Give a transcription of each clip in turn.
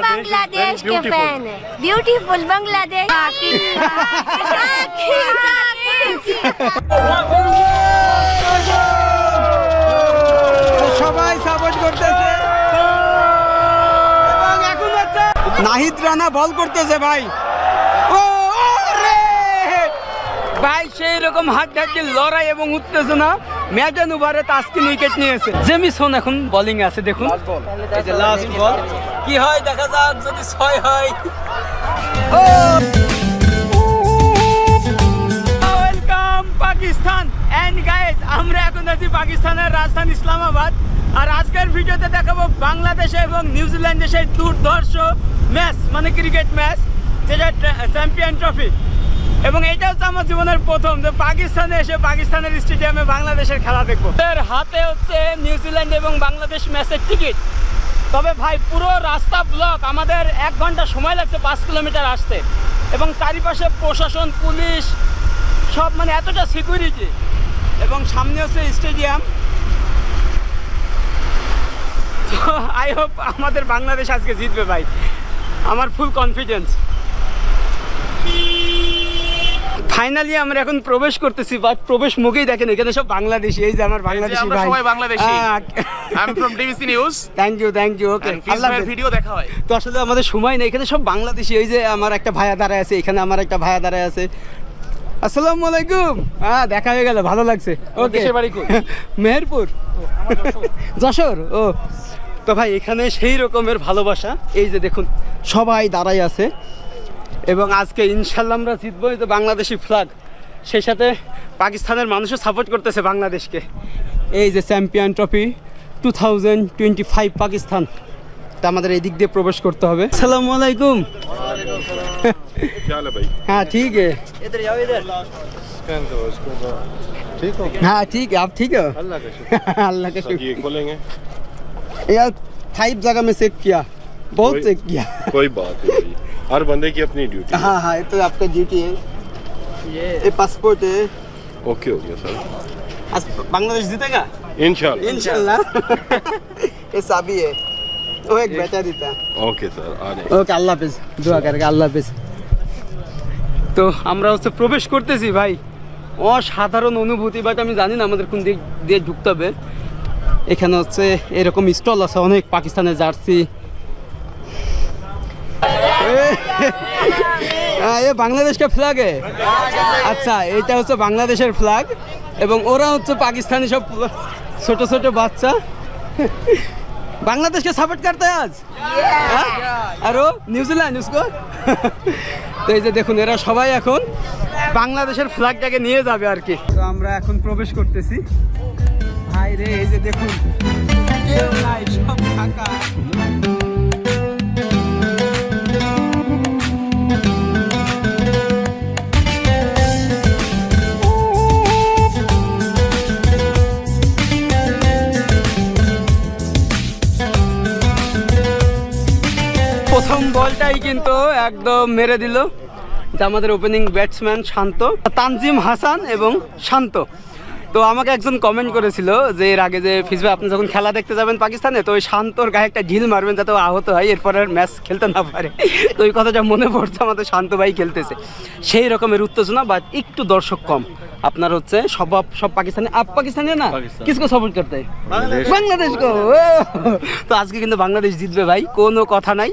बांग्लादेश के फैन है ब्यूटीफुल बांग्लादेश সবাই সাপোর্ট করতেছে এবং এখন হচ্ছে নাহিদ রানা বল করতেছে ভাই ও ও রে ভাই সেই রকম হাড্ডাহাড্ডি লড়াই এবং উত্তেজনা ম্যাডান ওভারে তাসকিন উইকেট নিয়েছে জেমিসন এখন বোলিং আছে দেখুন। এই যে লাস্ট বল কি হয় দেখা যাক যদি ছয় হয়। ও! ওয়েলকাম পাকিস্তান। এন্ড গাইস আমরা এখন আছি পাকিস্তানের রাজধানী ইসলামাবাদ। আর আজকের ভিডিওতে দেখাবো বাংলাদেশে এবং নিউজিল্যান্ডের সেই দুর্ধর্ষ ম্যাচ মানে ক্রিকেট ম্যাচ যেটা চ্যাম্পিয়ন ট্রফি এবং এটা হচ্ছে আমার জীবনের প্রথম যে পাকিস্তানে এসে পাকিস্তানের স্টেডিয়ামে বাংলাদেশের খেলা দেখব। এর হাতে হচ্ছে নিউজিল্যান্ড এবং বাংলাদেশ ম্যাচের টিকিট। তবে ভাই, পুরো রাস্তা ব্লক, আমাদের এক ঘণ্টা সময় লাগছে পাঁচ কিলোমিটার আসতে। এবং চারিপাশে প্রশাসন, পুলিশ, সব মানে এতটা সিকিউরিটি এবং সামনে হচ্ছে স্টেডিয়াম। আই হোপ আমাদের বাংলাদেশ আজকে জিতবে ভাই। আমার ফুল কনফিডেন্স ফাইনালি আমরা এখন প্রবেশ করতেছি বাট প্রবেশ মুখেই দেখেন এখানে সব বাংলাদেশি এই যে আমার বাংলাদেশি আমরা ভাই। সবাই Bangladeshi. I am from DBC news thank you thank you okay ফিসমের video দেখা হয়। তো আসলে আমাদের সময় নেই এখানে সব বাংলাদেশি এই যে আমার একটা ভাইয়া দাঁড়ায় আছে এখানে আমার একটা ভাইয়া দাঁড়ায় আছে। আসসালামু আলাইকুম। হ্যাঁ দেখা হয়ে গেল ভালো লাগছে। ওকে দেশের বাড়ি কই? মেহেরপুর। যশোর। ও। তো ভাই এখানে সেই রকমের ভালোবাসা এই যে দেখুন সবাই দাঁড়াই আছে। এবং আজকে ইনশাল্লাহ আমরা জিতবো এই তো বাংলাদেশি ফ্ল্যাগ সেই সাথে পাকিস্তানের মানুষও সাপোর্ট করতেছে বাংলাদেশকে এই যে champion trophy two thousand twenty five Pakistan তা আমাদের এই দিক দিয়ে প্রবেশ করতে হবে সালামু আলাইকুম क्या हाल है भाई हाँ ठीक है स्कैन करो इसको तो ठीक हो हाँ ठीक है आप ठीक हो अल्लाह का शुक्र अल्लाह का सब ये शुक्र खोलेंगे यार फाइव जगह में चेक किया बहुत कोई- चेक किया कोई बात नहीं भाई हर बंदे की अपनी ड्यूटी हाँ हाँ ये तो आपका ड्यूटी है ये पासपोर्ट है ओके हो गया सर आज बांग्लादेश जीतेगा इंशाल्लाह इंशाल्लाह ये साबी है वो एक बेटा देता है ओके सर आ रहे हैं ওকে আল্লাহ হাফেজ দোয়া করবে আল্লাহ হাফেজ তো আমরা হচ্ছে প্রবেশ করতেছি ভাই অসাধারণ অনুভূতি বাট আমি জানি না আমাদের কোন দিক দিয়ে ঢুকতে হবে এখানে হচ্ছে এরকম স্টল আছে অনেক পাকিস্তানের জার্সি হ্যাঁ বাংলাদেশকে ফ্ল্যাগে আচ্ছা এইটা হচ্ছে বাংলাদেশের ফ্ল্যাগ এবং ওরা হচ্ছে পাকিস্তানি সব ছোট ছোট বাচ্চা। বাংলাদেশকে সাপোর্ট করতে আজ? আরও নিউজিল্যান্ড ইউসকো তো এই যে দেখুন, এরা সবাই এখন বাংলাদেশের ফ্ল্যাগটাকে নিয়ে যাবে আর কি। তো আমরা এখন প্রবেশ করতেছি। ভাই রে, এই যে দেখুন। কেউ নাই, সব ঢাকা একদম মেরে দিল। যে আমাদের ওপেনিং ব্যাটসম্যান শান্ত তানজিম হাসান এবং শান্ত। তো আমাকে একজন কমেন্ট করেছিল যে এর আগে যে ফিজবে আপনি যখন খেলা দেখতে যাবেন পাকিস্তানে তো ওই শান্তর গায়ে একটা ঢিল মারবেন যাতে আহত হয় এরপর আর ম্যাচ খেলতে না পারে। তো ওই কথাটা মনে পড়ছে আমাদের শান্ত ভাই খেলতেছে। সেই রকমের উত্তেজনা বাট একটু দর্শক কম। আপনার হচ্ছে সব সব পাকিস্তানি আপ পাকিস্তানি না। কিসকো সাপোর্ট করতে? বাংলাদেশ। গো তো আজকে কিন্তু বাংলাদেশ জিতবে ভাই কোনো কথা নাই।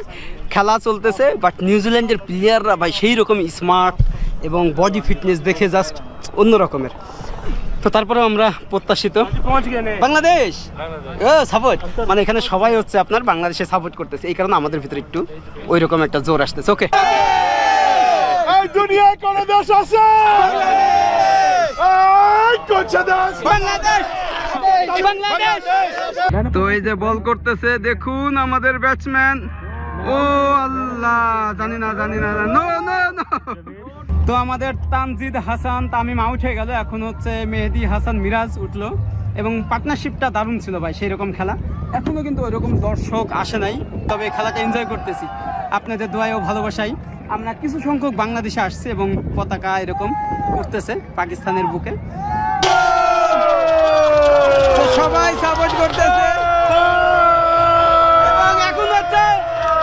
খেলা চলতেছে বাট নিউজিল্যান্ডের প্লেয়াররা ভাই সেই রকম স্মার্ট এবং বডি ফিটনেস দেখে জাস্ট অন্য রকমের। তারপরে আমরা প্রত্যাশিত। বাংলাদেশ! সাপোর্ট মানে এখানে সবাই হচ্ছে আপনার বাংলাদেশে সাপোর্ট করতেছে। এই কারণে আমাদের ভিতরে একটু ওই রকম একটা জোর আসতেছে। ওকে তো এই যে বল করতেছে দেখুন আমাদের ব্যাটসম্যান ও আল্লাহ জানি না জানি না নো। না তো আমাদের তানজিদ হাসান তামিম আউট হয়ে গেল। এখন হচ্ছে মেহেদি হাসান মিরাজ উঠল এবং পার্টনারশিপটা দারুণ ছিল ভাই সেই রকম খেলা। এখনও কিন্তু ওইরকম দর্শক আসে নাই, তবে খেলাটা এনজয় করতেছি। আপনাদের দোয়ায় ও ভালোবাসাই আমরা কিছু সংখ্যক বাংলাদেশে আসছে এবং পতাকা এরকম উঠতেছে পাকিস্তানের বুকে। সবাই সাপোর্ট করতেছে।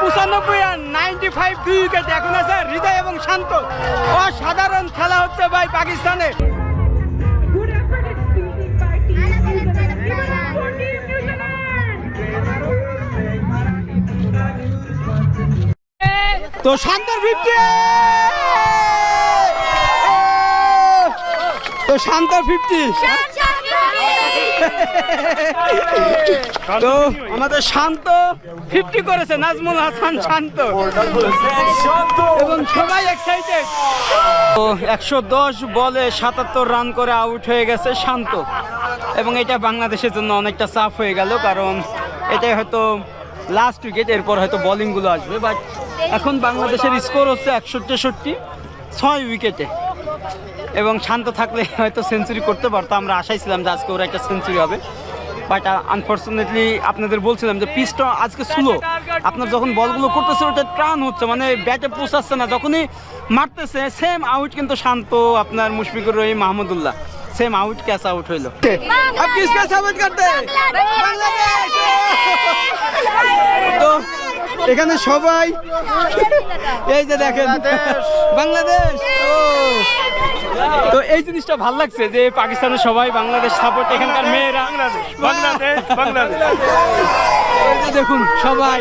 পঁচানব্বই রান নাইনটি ফাইভ দুই উইকেট এখন আছে হৃদয় এবং শান্ত। অসাধারণ খেলা হচ্ছে ভাই পাকিস্তানে. তো শান্তর ফিফটি তো শান্তর ফিফটি তো আমাদের শান্ত ফিফটি করেছে, নাজমুল হাসান শান্ত। এবং সবাই এক্সাইটেড তো একশো দশ বলে সাতাত্তর রান করে আউট হয়ে গেছে শান্ত। এবং এটা বাংলাদেশের জন্য অনেকটা চাপ হয়ে গেল, কারণ এটাই হয়তো লাস্ট উইকেট এরপর হয়তো বোলিংগুলো আসবে। বাট এখন বাংলাদেশের স্কোর হচ্ছে একশো তেষট্টি, ছয় উইকেটে এবং শান্ত থাকলে হয়তো সেঞ্চুরি করতে পারতো। আমরা আশাইছিলাম যে আজকে ওর একটা সেঞ্চুরি হবে। বাট আনফর্চুনেটলি uh, আপনাদের বলছিলাম যে পিচটা আজকে স্লো আপনার যখন বলগুলো করতেছে ওটা ট্রান হচ্ছে। মানে ব্যাটে পোষাচ্ছে না। যখনই মারতেছে সেম আউট কিন্তু শান্ত আপনার Mushfiqur Rahim Mahmudullah. Same out catch out হইল। করতে। তো এখানে সবাই এই যে দেখেন। বাংলাদেশ! ও। তো এই জিনিসটা ভালো লাগছে যে পাকিস্তানের সবাই বাংলাদেশ সাপোর্ট এখানকার মেয়েরা Bangladesh, Bangladesh. এই যে দেখুন সবাই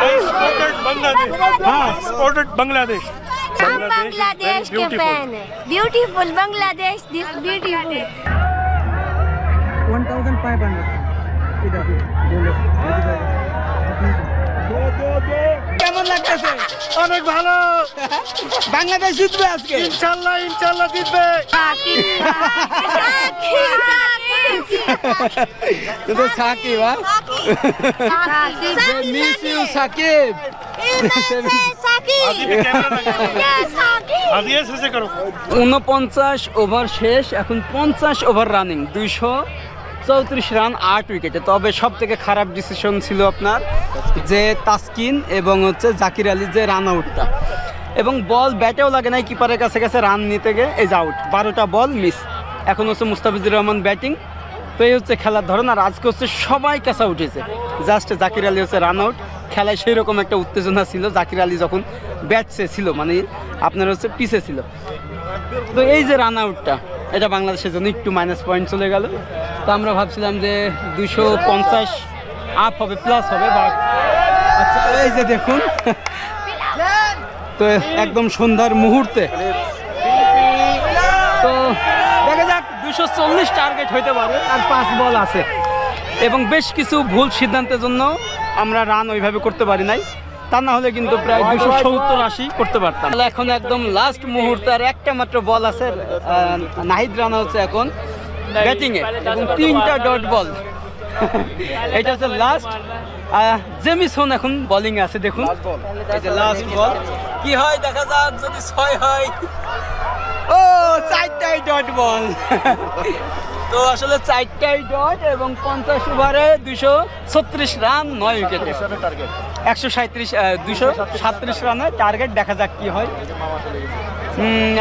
They supported Bangladesh. হ্যাঁ Supported Bangladesh. हम बांग्लादेश के beautiful. फैन हैं ब्यूटीफुल बांग्लादेश दिस ब्यूटीफुल কেমন লাগতেছে? অনেক ভালো। বাংলাদেশ জিতবে আজকে। ইনশাল্লাহ ইনশাল্লাহ জিতবে। তো সাকিব মিস ইউ সাকিব উনপঞ্চাশ ওভার শেষ এখন পঞ্চাশ ওভার রানিং দুইশো চৌত্রিশ রান, আট উইকেটে। তবে সব থেকে খারাপ ডিসিশন ছিল আপনার যে তাসকিন এবং হচ্ছে জাকির আলীর যে রান আউটটা এবং বল ব্যাটেও লাগে নাই কিপারের কাছে কাছে রান নিতে গিয়ে, এই যে আউট বারোটা বল মিস এখন হচ্ছে মুস্তাফিজুর রহমান ব্যাটিং তো এই হচ্ছে খেলার ধরন। আর আজকে হচ্ছে সবাই ক্যাচা উঠেছে জাস্ট জাকির আলী হচ্ছে রান আউট খেলায় সেই রকম একটা উত্তেজনা ছিল। জাকির আলী যখন ব্যাটসে ছিল মানে আপনার হচ্ছে পিছে ছিল। তো এই যে রান আউটটা এটা বাংলাদেশের জন্য একটু মাইনাস পয়েন্ট চলে গেল। তো আমরা ভাবছিলাম যে দুশো পঞ্চাশ আপ হবে প্লাস হবে বা আচ্ছা এই যে দেখুন, তো একদম সন্ধ্যার মুহূর্তে। তো দেখা যাক দুশো চল্লিশ টার্গেট হইতে পারে, আর পাঁচ বল আছে। এবং বেশ কিছু ভুল সিদ্ধান্তের জন্য আমরা রান ওইভাবে করতে পারি নাই। তা না হলে কিন্তু প্রায় দুশো সত্তর আশি করতে পারতাম। তাহলে এখন একদম লাস্ট মুহূর্তে আর একটা মাত্র বল আছে নাহিদ রানা হচ্ছে এখন ব্যাটিং এ। এবং তিনটা ডট বল এটা হচ্ছে লাস্ট জেমিসন এখন বোলিং আছে দেখুন। এই যে লাস্ট বল কি হয় দেখা যাক যদি ছয় হয়। ও চারটাই ডট বল তো আসলে চারটাই ডট এবং পঞ্চাশ ওভারে দুশো ছত্রিশ রান নয় উইকেটে। একশো সাঁত্রিশ দুশো সাতত্রিশ রানের টার্গেট দেখা যাক কি হয়।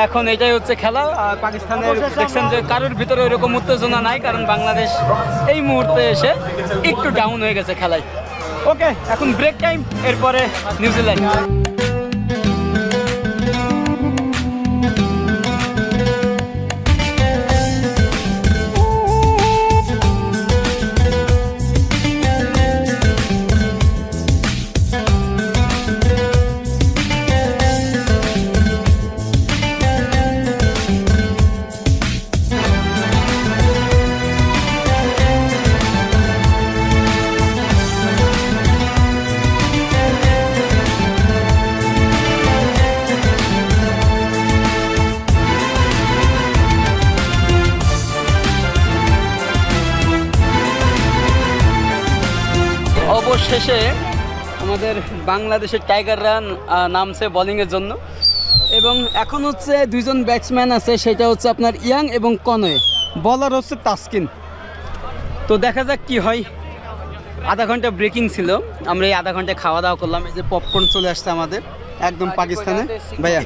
এখন এটাই হচ্ছে খেলা। আর পাকিস্তানের দেখছেন যে কারোর ভিতরে ওইরকম উত্তেজনা নাই কারণ বাংলাদেশ এই মুহূর্তে এসে একটু ডাউন হয়ে গেছে খেলায়। ওকে এখন ব্রেক টাইম এরপরে নিউজিল্যান্ড অবশেষে আমাদের বাংলাদেশের টাইগার রান নামছে বোলিংয়ের জন্য। এবং এখন হচ্ছে দুইজন ব্যাটসম্যান আছে, সেটা হচ্ছে আপনার ইয়াং এবং কনয়ে। বলার হচ্ছে তাস্কিন। তো দেখা যাক কি হয়। আধা ঘণ্টা ব্রেকিং ছিল। আমরা এই আধা ঘণ্টা খাওয়া দাওয়া করলাম। এই যে পপকর্ন চলে আসছে আমাদের, একদম পাকিস্তানে। ভাইয়া।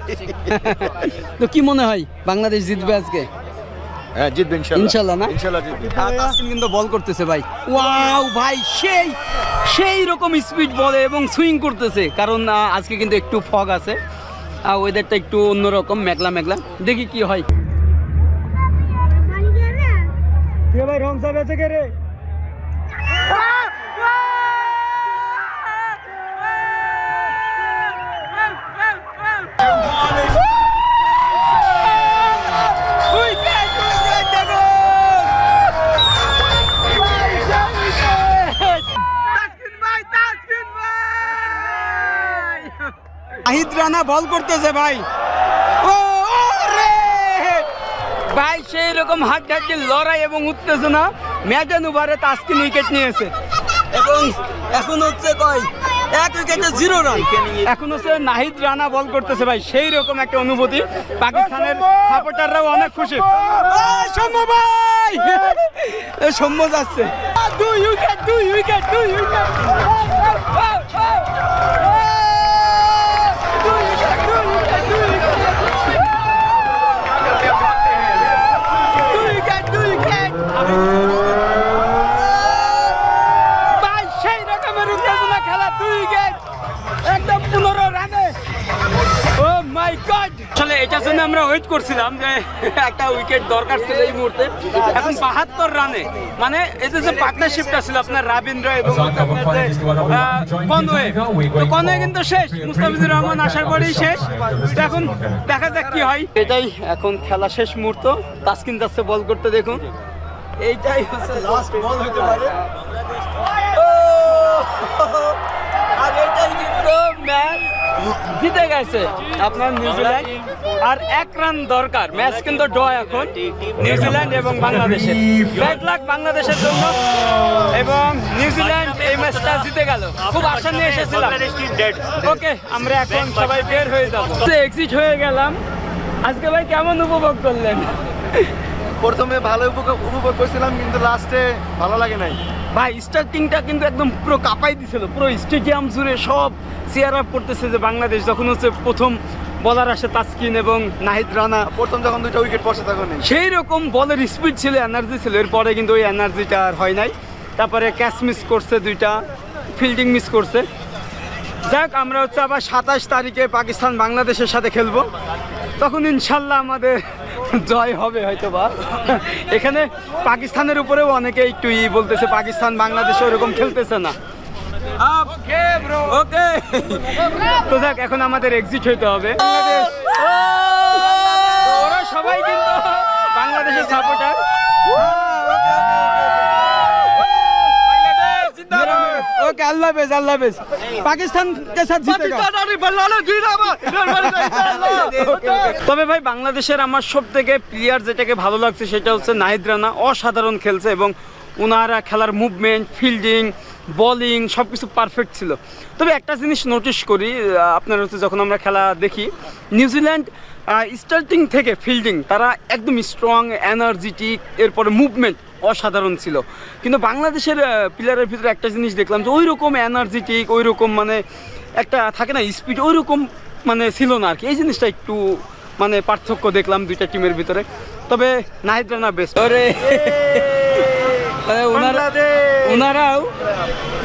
তো কি মনে হয় বাংলাদেশ জিতবে আজকে? হ্যাঁ জিতবে ইনশাল্লাহ। ইনশাল্লাহ না? ইনশাল্লাহ জিতবে। আর তাসকিন কিন্তু বল করতেছে ভাই। ওয়াও ভাই সেই সেই রকম স্পিড বলে এবং সুইং করতেছে। কারণ আজকে কিন্তু একটু ফগ আছে। ওয়েদারটা একটু অন্যরকম মেঘলা মেঘলা। দেখি কি হয়। ভাই রং সাহেব আছে কে রে? রানা বল করতেছে ভাই ও রে ভাই সেই রকম হাত হাতে লড়াই এবং উত্তেজনা ম্যাডান ওভারে তাসকিন উইকেট নিয়েছে এবং এখন হচ্ছে কয় এক উইকেটে জিরো রান এখন হচ্ছে নাহিদ রানা বল করতেছে ভাই সেই রকম একটা অনুভূতি পাকিস্তানের সাপোর্টাররাও অনেক খুশি সৌম্য ভাই এ সৌম্য যাচ্ছে দুই উইকেট দুই উইকেট দুই উইকেট এটার জন্য আমরা ওয়েট করছিলাম যে একটা উইকেট দরকার ছিল এই মুহূর্তে। এখন বাহাত্তর রানে মানে এতে যে পার্টনারশিপটা ছিল আপনার রাবীন্দ্র এবং হচ্ছে আপনার যে, আহ, কনওয়ে কনওয়ে কিন্তু শেষ মুস্তাফিজুর রহমান আসার পরেই শেষ। এখন দেখা যাক কি হয়। এটাই এখন খেলা শেষ মুহূর্ত। তাসকিন যাচ্ছে বল করতে দেখুন। এইটাই হচ্ছে লাস্ট বল হতে পারে। জিতে গেছে আপনার নিউজিল্যান্ড আর এক রান দরকার, ম্যাচ কিন্তু ড এখন নিউজিল্যান্ড এবং বাংলাদেশের। ব্যাড লাক বাংলাদেশের জন্য এবং নিউজিল্যান্ড এই ম্যাচটা জিতে গেল। খুব আশা নিয়ে এসেছিলাম। ওকে, আমরা এখন সবাই বের হয়ে যাব। এক্সিট হয়ে গেলাম। আজকে ভাই কেমন উপভোগ করলেন? প্রথমে ভালো উপভোগ করছিলাম, কিন্তু লাস্টে ভালো লাগে নাই। ভাই স্টার্টিংটা কিন্তু একদম পুরো কাঁপাই দিছিল পুরো স্টেডিয়াম জুড়ে সব চেয়ার আপ করতেছে যে বাংলাদেশ। যখন হচ্ছে প্রথম বলার আসে তাসকিন এবং নাহিদ রানা। প্রথম যখন দুইটা উইকেট পড়ছে তখন সেই রকম বলের স্পিড ছিল এনার্জি ছিল। এরপরে কিন্তু ওই এনার্জিটা আর হয় নাই। তারপরে ক্যাচ মিস করছে দুইটা ফিল্ডিং মিস করছে। যাক আমরা হচ্ছে আবার সাতাশ তারিখে পাকিস্তান বাংলাদেশের সাথে খেলব। তখন ইনশাল্লাহ আমাদের জয় হবে হয়তো বা এখানে পাকিস্তানের উপরেও অনেকে একটু ই বলতেছে, পাকিস্তান, বাংলাদেশে ওরকম খেলতেছে না। ওকে। তো যাক, এখন আমাদের এক্সিট হইতে হবে। সবাই কিন্তু বাংলাদেশের সাপোর্টার ওকে আল্লাহ হাফেজ আল্লাহ হাফেজ। পাকিস্তান কে সাথ তবে ভাই বাংলাদেশের আমার সব থেকে প্লেয়ার যেটাকে ভালো লাগছে সেটা হচ্ছে নাহিদ রানা। অসাধারণ খেলছে এবং ওনারা খেলার মুভমেন্ট ফিল্ডিং বলিং সব কিছু পারফেক্ট ছিল। তবে একটা জিনিস নোটিশ করি আপনার হচ্ছে যখন আমরা খেলা দেখি নিউজিল্যান্ড স্টার্টিং থেকে ফিল্ডিং তারা একদম স্ট্রং এনার্জেটিক এরপরে মুভমেন্ট অসাধারণ ছিল। কিন্তু বাংলাদেশের প্লেয়ারের ভিতরে একটা জিনিস দেখলাম যে ওই রকম এনার্জেটিক ওই রকম মানে একটা থাকে না স্পিড ওই রকম মানে ছিল না আর কি এই জিনিসটা একটু মানে পার্থক্য দেখলাম দুইটা টিমের ভিতরে। তবে নাহিদ রানা বেস্ট ওনারাও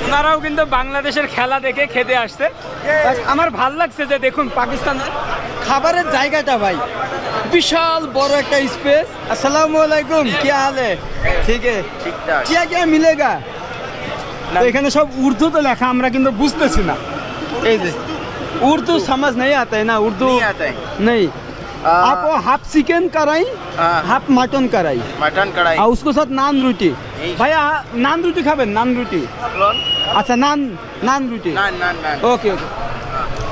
ওনারাও কিন্তু বাংলাদেশের খেলা দেখে খেতে আসছে। আমার ভালো লাগছে যে দেখুন পাকিস্তানের খাবারের জায়গাটা ভাই বিশাল বড় একটা স্পেস আসসালামু আলাইকুম কি হাল है ঠিক है क्या क्या मिलेगा তো এখানে সব উর্দুতে লেখা আমরা কিন্তু বুঝতেছি না এই যে উর্দু समझ नहीं आता है ना उर्दू नहीं आता है। नहीं आप वो हाफ चिकन कराई हाँ। हाफ मटन कराई মাটন কড়াই আর उसको साथ नान रोटी এই- ভাইয়া নান রুটি খাবেন নান রুটি আচ্ছা নান নান রুটি না না না ওকে ওকে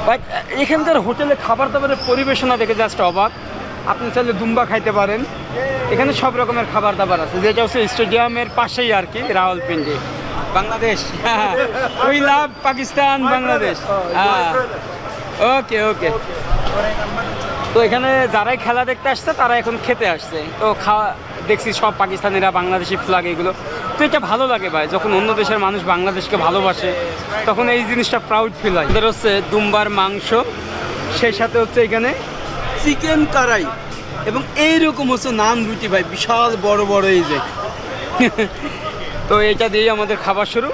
ভাই এখানকার হোটেলে খাবার দাবারের পরিবেশনা দেখে জাস্ট অবাক। আপনি চাইলে দুম্বা খাইতে পারেন। এখানে সব রকমের খাবার দাবার আছে। যেটা হচ্ছে স্টেডিয়ামের পাশেই আর কি Rawalpindi. Bangladesh. We love Pakistan Bangladesh. হ্যাঁ। ওকে ওকে তো এখানে যারাই খেলা দেখতে আসছে তারা এখন খেতে আসছে। তো খাওয়া দেখছি সব পাকিস্তানিরা বাংলাদেশি ফ্ল্যাগ এগুলো। তো এটা ভালো লাগে ভাই, যখন অন্য দেশের মানুষ বাংলাদেশকে ভালোবাসে, তখন এই জিনিসটা প্রাউড ফিল হয়। এদের হচ্ছে দুম্বার মাংস, সেই সাথে হচ্ছে এখানে চিকেন কারাই, এবং এইরকম হচ্ছে নান রুটি ভাই, বিশাল বড় বড় এই যে। তো এটা দিয়েই আমাদের খাবার শুরু।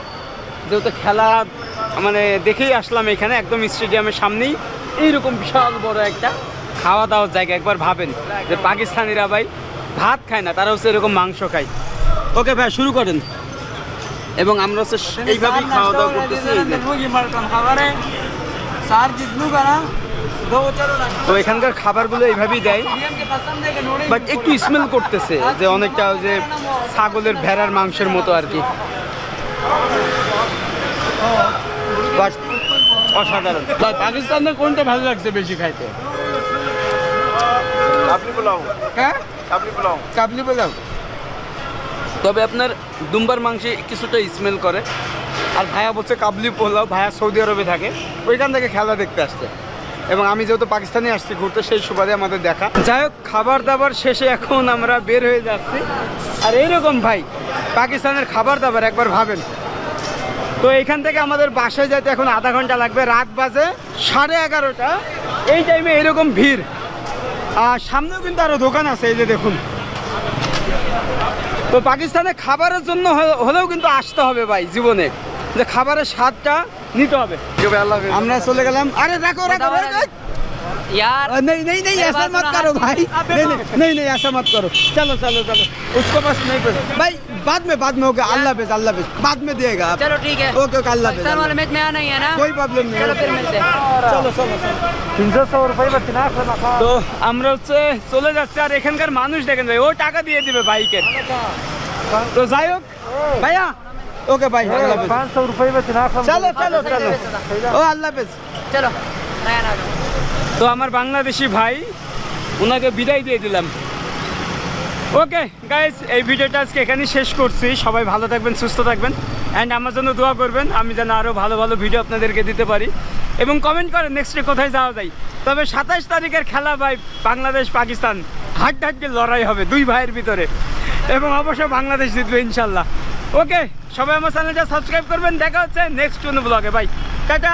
যেহেতু খেলা মানে দেখেই আসলাম এখানে, একদম স্টেডিয়ামের সামনেই। এইরকম বিশাল বড় একটা খাওয়া দাওয়ার জায়গা, একবার ভাবেন। যে পাকিস্তানিরা ভাই ভাত খায় না, তারা হচ্ছে এরকম মাংস খায়। ওকে ভাই শুরু করেন। এবং আমরা হচ্ছে এইভাবেই খাওয়া দাওয়া করতেছি। এই যে। তো এখানকার খাবারগুলো এইভাবেই দেয়। বাট একটু স্মেল করতেছে যে অনেকটা ওই যে ছাগলের ভেড়ার মাংসের মতো আর কি। বাট অসাধারণ। পাকিস্তানের কোনটা ভালো লাগছে বেশি খাইতে? কাবলি পোলাও। হ্যাঁ? কাবলি পোলাও। কাবলি পোলাও। তবে আপনার দুম্বার মাংসে কিছুটা স্মেল করে। আর ভাইয়া বলছে কাবলি পোলাও, ভাইয়া সৌদি আরবে থাকে। ওইখান থেকে খেলা দেখতে আসছে। এবং আমি যেহেতু পাকিস্তানে আসছি ঘুরতে, সেই সুবাদে আমাদের দেখা। যাই হোক খাবার দাবার শেষে এখন আমরা বের হয়ে যাচ্ছি। আর এইরকম ভাই, পাকিস্তানের খাবার দাবার একবার ভাবেন। তো এখান থেকে আমাদের বাসায় যেতে এখন আধা ঘণ্টা লাগবে। রাত বাজে সাড়ে এগারোটা। এই টাইমে এরকম ভিড়। আর সামনেও কিন্তু আরও দোকান আছে, এই যে দেখুন। তো পাকিস্তানে খাবারের জন্য হলেও কিন্তু আসতে হবে ভাই জীবনে যে খাবারের স্বাদটা নিতে হবে। আমরা চলে গেলাম আরে দেখো রাখো রাখো। यार अ, नहीं नहीं नहीं ऐसा मत करो भाई नहीं नहीं नहीं नहीं ऐसा मत करो चलो चलो चलो उसको बस नहीं बस भाई बाद में बाद में होगा अल्लाह हाफिज अल्लाह हाफिज बाद में दिएगा आप चलो ठीक है ओके ओके अल्लाह हाफिज पाकिस्तान वाले मैच में आना ही है ना कोई प्रॉब्लम नहीं चलो फिर मिलते हैं চলো চলো তিনশো সौ রুপাই তো আমরা হচ্ছে চলে যাচ্ছি আর এখানকার মানুষ দেখেন ভাই ও টাকা দিয়ে দিবে বাইকের তো যাই হোক ভাইয়া ওকে ভাই আল্লাহ হাফেজ পাঁচ সौ রুপাই চলো চলো চলো ও আল্লাহ হাফেজ चलो नया ना তো আমার বাংলাদেশি ভাই ওনাকে বিদায় দিয়ে দিলাম। ওকে গাইস এই ভিডিওটা আজকে এখানেই শেষ করছি। সবাই ভালো থাকবেন, সুস্থ থাকবেন। অ্যান্ড আমার জন্য দোয়া করবেন, আমি যেন আরও ভালো ভালো ভিডিও আপনাদেরকে দিতে পারি। এবং কমেন্ট করেন নেক্সটে কোথায় যাওয়া যায়। তবে সাতাশ তারিখের খেলা ভাই বাংলাদেশ পাকিস্তান। হাট হাড্ডাহাড্ডি লড়াই হবে দুই ভাইয়ের ভিতরে। এবং অবশ্যই বাংলাদেশ জিতবে ইনশাল্লাহ। ওকে সবাই আমার চ্যানেলটা সাবস্ক্রাইব করবেন। দেখা হচ্ছে নেক্সট কোনো ব্লগে ভাই টাটা